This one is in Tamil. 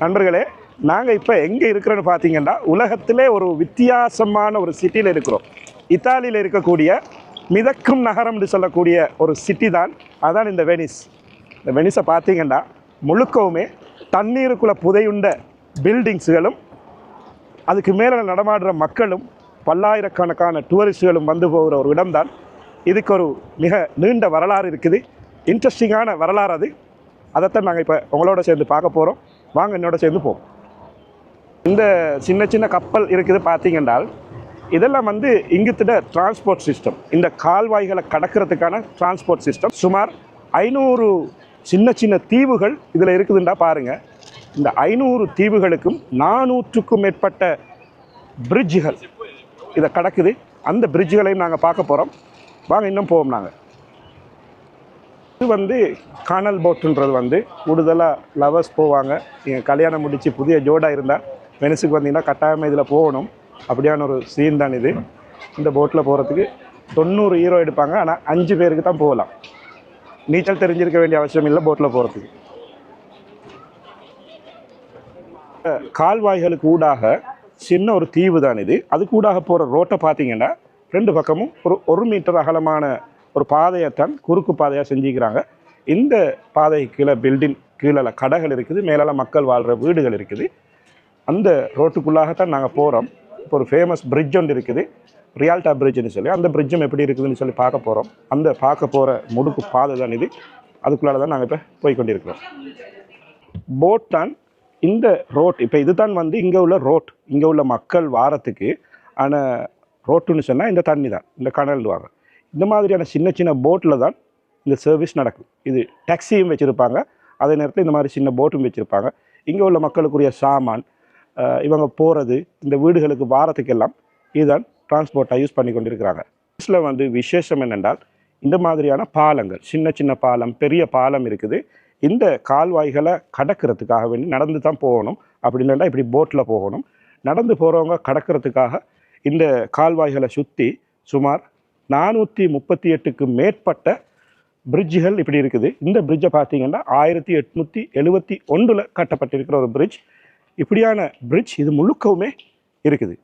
நண்பர்களே நாங்கள் இப்போ எங்கே இருக்கிறோன்னு பார்த்தீங்கன்னா உலகத்திலே ஒரு வித்தியாசமான ஒரு சிட்டியில் இருக்கிறோம். இத்தாலியில் இருக்கக்கூடிய மிதக்கும் நகரம் என்று சொல்லக்கூடிய ஒரு சிட்டி தான் அதான் இந்த வெனிஸ். இந்த வெனிஸை பார்த்தீங்கன்னா முழுக்கவுமே தண்ணீருக்குள்ளே புதையுண்ட பில்டிங்ஸுகளும் அதுக்கு மேலே நடமாடுற மக்களும் பல்லாயிரக்கணக்கான டூரிஸ்டுகளும் வந்து போகிற ஒரு இடம்தான். இதுக்கு ஒரு மிக நீண்ட வரலாறு இருக்குது. இன்ட்ரெஸ்டிங்கான வரலாறு அது. அதைத்தான் நாங்கள் இப்போ உங்களோட சேர்ந்து பார்க்க போகிறோம் வாங்க என்னோட சேர்ந்து போவோம். இந்த சின்ன சின்ன கப்பல் இருக்குது பார்த்தீங்கன்றால் இதெல்லாம் வந்து இங்குத்திட டிரான்ஸ்போர்ட் சிஸ்டம் இந்த கால்வாய்களை கடக்கிறதுக்கான டிரான்ஸ்போர்ட் சிஸ்டம் சுமார் ஐநூறு சின்ன சின்ன தீவுகள் இதில் இருக்குதுண்டா பாருங்கள் இந்த ஐநூறு தீவுகளுக்கும் நானூற்றுக்கும் மேற்பட்ட பிரிட்ஜுகள் இதை கடக்குது. அந்த பிரிட்ஜுகளையும் நாங்கள் பார்க்க போகிறோம் வாங்க இன்னும் போவோம் நாங்கள் இது வந்து கானல் போட்டுன்றது வந்து கூடுதலாக லவர்ஸ் போவாங்க. நீங்கள் கல்யாணம் முடித்து புதிய ஜோடாக இருந்தால் வெனிஸுக்கு வந்தீங்கன்னா கட்டாயமாக இதில் போகணும். அப்படியான ஒரு சீன் தான் இது. இந்த போட்டில் போகிறதுக்கு தொண்ணூறு ஹீரோ எடுப்பாங்க. ஆனால் அஞ்சு பேருக்கு தான் போகலாம். நீச்சல் தெரிஞ்சிருக்க வேண்டிய அவசியம் இல்லை போட்டில் போகிறதுக்கு கால்வாய்களுக்கு ஊடாக சின்ன ஒரு தீவு தான் இது. அதுக்கு ஊடாக போகிற ரோட்டை பார்த்தீங்கன்னா ரெண்டு பக்கமும் ஒரு ஒரு மீட்டர் அகலமான ஒரு பாதையைத்தான் குறுக்கு பாதையாக செஞ்சுக்கிறாங்க. இந்த பாதைக்கு கீழே பில்டிங் கீழே கடைகள் இருக்குது. மேலால மக்கள் வாழ்கிற வீடுகள் இருக்குது. அந்த ரோட்டுக்குள்ளாகத்தான் நாங்கள் போகிறோம் இப்போ ஒரு ஃபேமஸ் பிரிட்ஜ் ஒன்று இருக்குது. ரியால்டா பிரிட்ஜ்னு சொல்லி. அந்த பிரிட்ஜும் எப்படி இருக்குதுன்னு சொல்லி பார்க்க போகிறோம் அந்த பார்க்க போகிற முடுக்கு பாதை தான் இது. அதுக்குள்ளால தான் நாங்கள் இப்போ போய் கொண்டிருக்கிறோம். போட் தான் இந்த ரோட் இப்போ இதுதான் வந்து இங்கே உள்ள ரோட் இங்கே உள்ள மக்கள் வாரத்துக்கு ஆனால் ரோட்டுன்னு சொன்னால் இந்த தண்ணி தான். இந்த கனல் வாங்க. இந்த மாதிரியான சின்ன சின்ன போட்டில் தான் இந்த சர்வீஸ் நடக்கும். இது டாக்ஸியும் வச்சுருப்பாங்க. அதே நேரத்தில் இந்த மாதிரி சின்ன போட்டும் வச்சுருப்பாங்க. இங்கே உள்ள மக்களுக்குரிய சாமான் இவங்க போகிறது இந்த வீடுகளுக்கு வாரத்துக்கெல்லாம் இதுதான் டிரான்ஸ்போர்ட்டாக யூஸ் பண்ணி கொண்டிருக்கிறாங்க. பஸ்ஸில் வந்து விசேஷம் என்னென்றால் இந்த மாதிரியான பாலங்கள் சின்ன சின்ன பாலம் பெரிய பாலம் இருக்குது. இந்த கால்வாய்களை கடக்கிறதுக்காக வேண்டி நடந்து தான் போகணும். அப்படி இல்லைன்னா இப்படி போட்டில் போகணும். நடந்து போகிறவங்க கடக்கிறதுக்காக இந்த கால்வாய்களை சுற்றி சுமார் நானூற்றி முப்பத்தி எட்டுக்கு மேற்பட்ட பிரிட்ஜுகள் இப்படி இருக்குது. இந்த பிரிட்ஜை பார்த்தீங்கன்னா ஆயிரத்தி எட்நூற்றி எழுபத்தி ஒன்றில் கட்டப்பட்டிருக்கிற ஒரு பிரிட்ஜ் இப்படியான பிரிட்ஜ் இது முழுக்கவுமே இருக்குது.